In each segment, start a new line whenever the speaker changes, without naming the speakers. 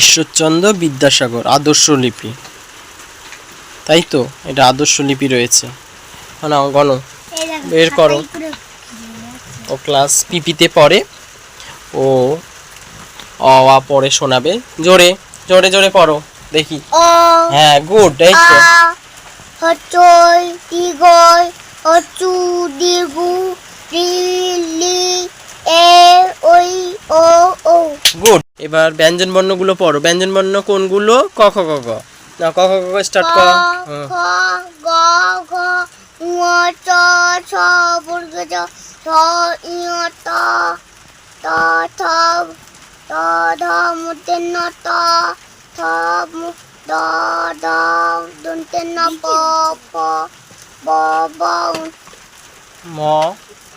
ঈশ্বরচন্দ্র বিদ্যাসাগর আদর্শ লিপি। তাই তো? এটা আদর্শ লিপি রয়েছে। না গণ বের করো। ও ক্লাস পিপিতে পড়ে। ও অ আ পড়ে শোনাবে। জোরে জোরে জোরে পড়ো দেখি। হ্যাঁ গুড এই তো।
হচই অচু দিগু রি লি এ ওই ও ও
গুড এবার ব্যঞ্জন বর্ণগুলো পড়ো। ব্যঞ্জন বর্ণ কোনগুলো? ক খ ক গ। না ক খ ক খ স্টার্ট করো।
খ গ ঘ ঙ চ ছ বর্গ জ ছ ই ত ত থ ত ধ মূর্তে ন ত থ মু দ দ দন্তে ন প প ব ব
ম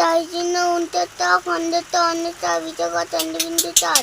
দাই চিহ্ন উন্তে ত খন্ডে ত অন্য চ বিচ গ চন্দ্র বিন্দু চার